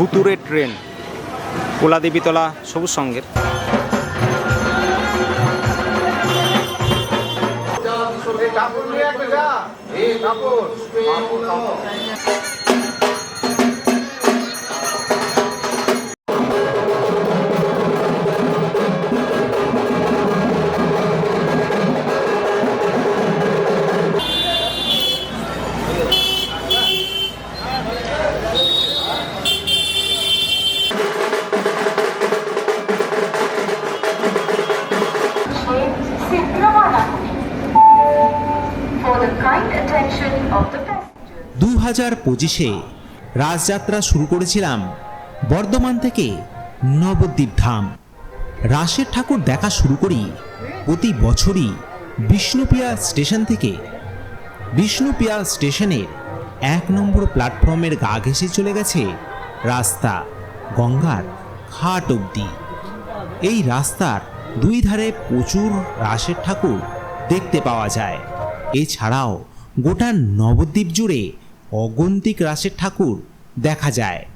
ভুতুরে ট্রেন। কোলাদেবীতলা সবুজ সঙ্গের। কাপড় হাজার পঁচিশে রাসযাত্রা শুরু করেছিলাম বর্ধমান থেকে নবদ্বীপ ধাম। রাসের ঠাকুর দেখা শুরু করি প্রতি বছরই বিষ্ণুপ্রিয়া স্টেশন থেকে। বিষ্ণুপ্রিয়া স্টেশনের এক নম্বর প্ল্যাটফর্মের গা ঘেঁষে চলে গেছে রাস্তা, গঙ্গার ঘাট অবধি। এই রাস্তার দুই ধারে প্রচুর রাসের ঠাকুর দেখতে পাওয়া যায়। এছাড়াও গোটা নবদ্বীপ জুড়ে অগন্তিক রাসের ঠাকুর দেখা যায়।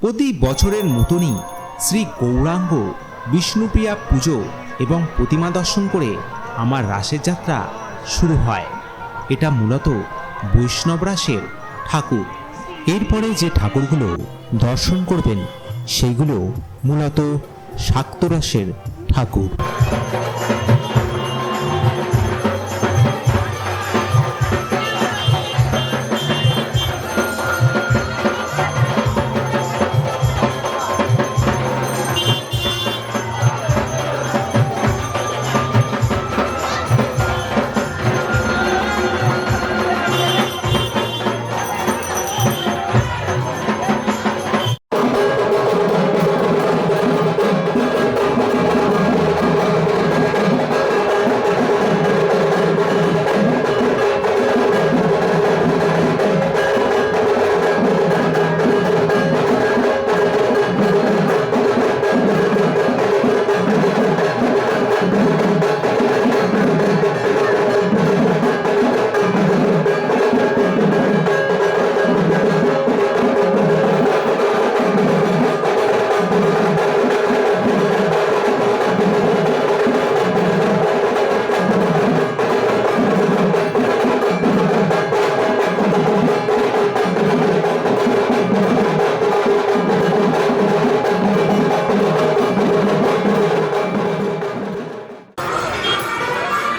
প্রতি বছরের মতনই শ্রী গৌরাঙ্গ বিষ্ণুপ্রিয়া পুজো এবং প্রতিমা দর্শন করে আমার রাসের যাত্রা শুরু হয়। এটা মূলত বৈষ্ণব রাসের ঠাকুর। এরপরে যে ঠাকুরগুলো দর্শন করবেন, সেগুলো মূলত শাক্তরাসের ঠাকুর।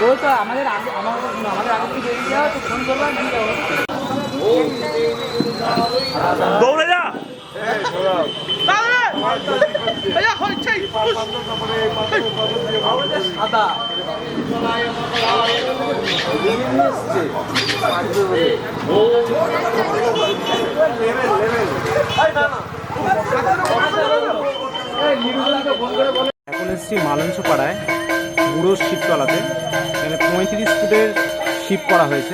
ও তো আমাদের আগে আমার আমাদের আগে থেকে বেরিয়ে যাও তো ফোন করব দিয়ে যাব দৌড়ে যা। সাদা এখন এসেছি মালঞ্চ পাড়ায় বুড়ো শিবতলাতে এখানে পঁয়ত্রিশ ফুটের শিব করা হয়েছে।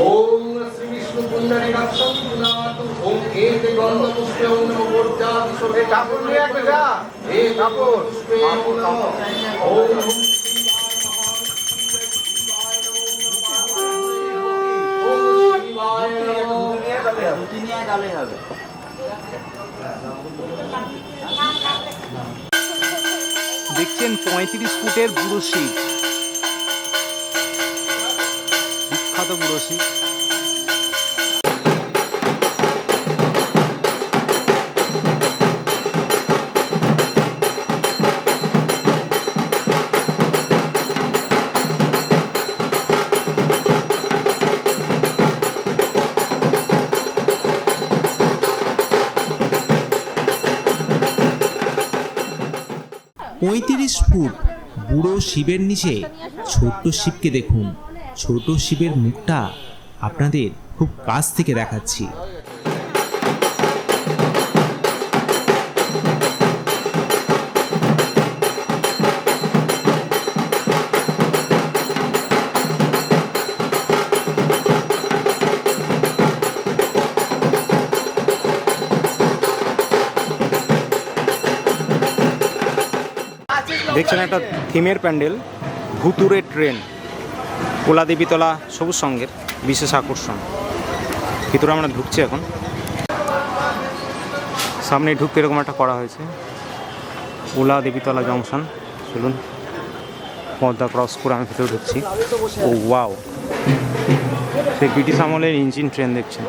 ওম শ্রী বিষ্ণু পুণ্ডরী রাক্ষম পুনাতু ওম এতে গন্ধ পুষ্পে ওম নমো গোর্জাতি সোহে কাপড় নিয়ে যা ওম নমো দেখছেন পঁয়ত্রিশ ফুটের বুড়ো শিব বিখ্যাত বুড়ো শিব পঁয়ত্রিশ ফুট বুড়ো শিবের নিচে ছোট্ট শিবকে দেখুন। ছোট শিবের মুখটা আপনাদের খুব কাছ থেকে দেখাচ্ছি। দেখছেন একটা থিমের প্যান্ডেল ভুতুরে ট্রেন, কোলাদেবীতলা সবুজ সঙ্গের বিশেষ আকর্ষণ। ভিতরে আমরা ঢুকছি এখন। সামনে ঢুকতে এরকম একটা করা হয়েছে। ওলা দেবীতলা জংশন, চলুন। পদ্মা ক্রস করে আমি ভেতরে ঢুকছি। ও, ওয়াও। সে ব্রিটিশ আমলের ইঞ্জিন ট্রেন দেখছেন।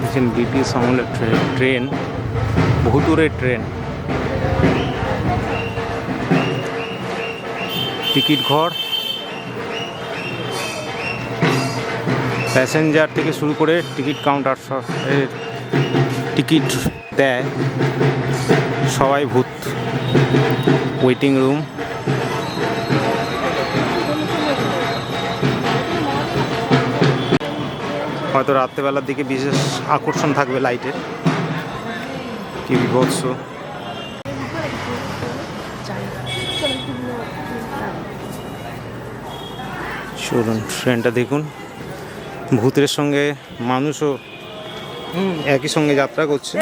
দেখছেন, ব্রিটিশ আমলের ট্রেন দূরের ট্রেন। টিকিট ঘর। প্যাসেঞ্জার থেকে শুরু করে টিকিট কাউন্টার টিকিট দেয়। সবাই ভূত। Waiting room. হয়তো রাত্রেবেলার দিকে বিশেষ আকর্ষণ থাকবে লাইটের। কি বিভৎস চলুন ট্রেনটা দেখুন। ভূতের সঙ্গে মানুষও একই সঙ্গে যাত্রা করছে।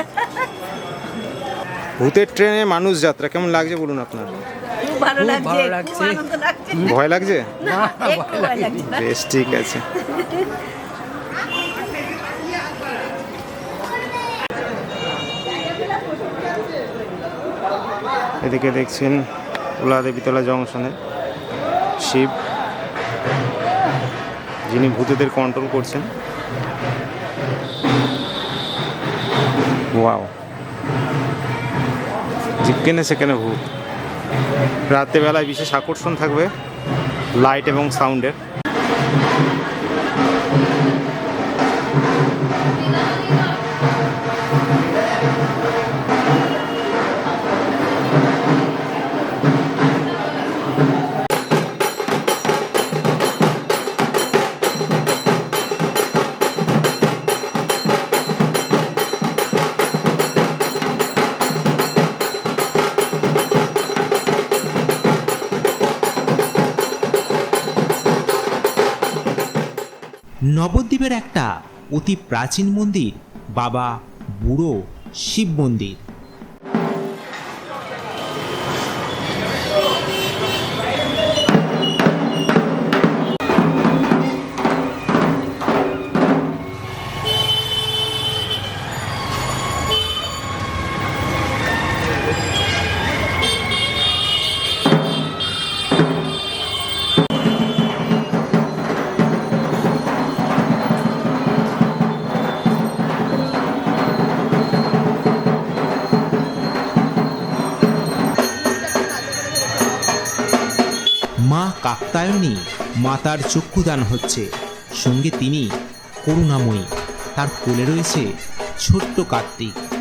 ভূতের ট্রেনে মানুষ যাত্রা কেমন লাগছে বলুন আপনার? ভয় লাগছে। বেশ ঠিক আছে। এদিকে দেখছেন উলা দেবীতলা জংশনে শিব, যিনি ভূতেদের কন্ট্রোল করছেন। ওয়াও যেখানে সেখানে ভূত। রাত্রেবেলায় বিশেষ আকর্ষণ থাকবে লাইট এবং সাউন্ডের নবদ্বীপের একটা অতি প্রাচীন মন্দির বাবা বুড়ো শিব মন্দির। মা কাত্তায়নী মাতার চক্ষুদান হচ্ছে। সঙ্গে তিনি করুণাময়ী। তার কোলে রয়েছে ছোট্ট কার্তিক।